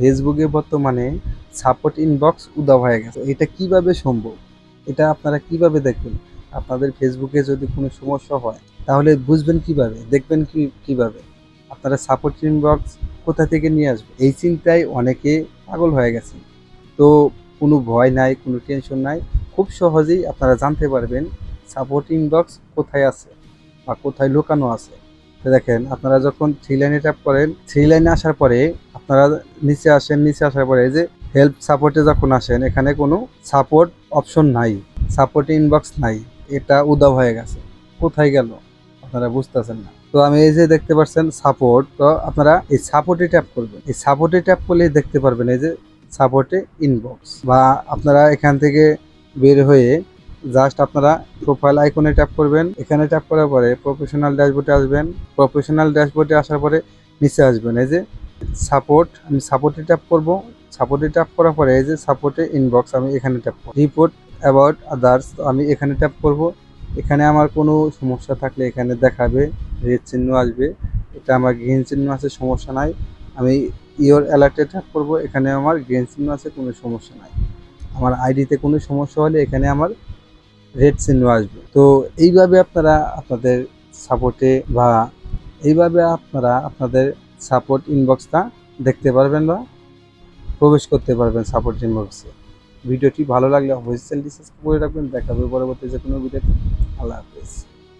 ফেসবুকে বর্তমানে support inbox উদাও হয়ে গেছে। এটা কীভাবে সম্ভব? এটা আপনারা কীভাবে দেখবেন? আপনাদের ফেসবুকে যদি কোনো সমস্যা হয়, তাহলে বুঝবেন কীভাবে? দেখবেন কি, কীভাবে? আপনারা সাপোর্ট ইনবক্স কোথা থেকে নিয়ে আসবেন? এই চিন্তায় অনেকে পাগল হয়ে গেছে। তো কোনো ভয় নাই, কোনো টেনশন নাই। খুব সহজেই আপনারা জানতে পারবেন সাপোর্ট ইনবক্স কোথায় আছে বা কোথায় লুকানো আছে। দেখেন, আপনারা যখন থ্রি লাইনে ট্যাপ করেন থ্রি লাইনে আসার পরে আপনারা নিচে আসেন, নিচে আসার পরে এই যে হেল্প সাপোর্টে যখন আসেন, এখানে কোনো সাপোর্ট অপশন নাই সাপোর্ট ইনবক্স নাই, এটা উদাও হয়ে গেছে। কোথায় গেল? আপনারা বুঝতেছেন না। তো আমি এই যে দেখতে পাচ্ছেন সাপোর্ট তো আপনারা এই সাপোর্টে ট্যাপ করবেন। এই সাপোর্টে ট্যাপ করলে দেখতে পারবেন এই যে সাপোর্টে ইনবক্স বা আপনারা এখান থেকে বের হয়ে জাস্ট আপনারা প্রোফাইল আইকনে ট্যাপ করবেন। এখানে ট্যাপ করার পরে প্রফেশনাল ড্যাশবোর্ডে আসবেন। প্রফেশনাল ড্যাশবোর্ডে আসার পরে নিচে আসবেন। এই যে সাপোর্ট আমি সাপোর্টে ট্যাপ করব। সাপোর্টে ট্যাপ করার পরে এই যে সাপোর্টে ইনবক্স আমি এখানে ট্যাপ করব। রিপোর্ট অ্যাবাউট আদার্স আমি এখানে ট্যাপ করব। এখানে আমার কোনো সমস্যা থাকলে এখানে দেখাবে রেড চিহ্ন আসবে। এটা আমার গ্রিন চিহ্ন আছে, সমস্যা নাই। আমি ইওর অ্যালার্টে ট্যাপ করব, এখানে আমার গ্রিন চিহ্ন আছে, কোনো সমস্যা নাই। আমার আইডিতে কোনো সমস্যা হলে এখানে আমার রেড চিহ্ন আসবে। তো এইভাবে আপনারা আপনাদের সাপোর্টে বা এইভাবে আপনারা আপনাদের সাপোর্ট ইনবক্সটা দেখতে পারবেন বা প্রবেশ করতে পারবেন সাপোর্ট ইনবক্সে ভিডিওটি ভালো লাগলে অবশ্যই চ্যানেলটি সাবস্ক্রাইব করে রাখবেন। দেখা হবে পরবর্তী যে কোনো ভিডিওতে আল্লাহ হাফেজ।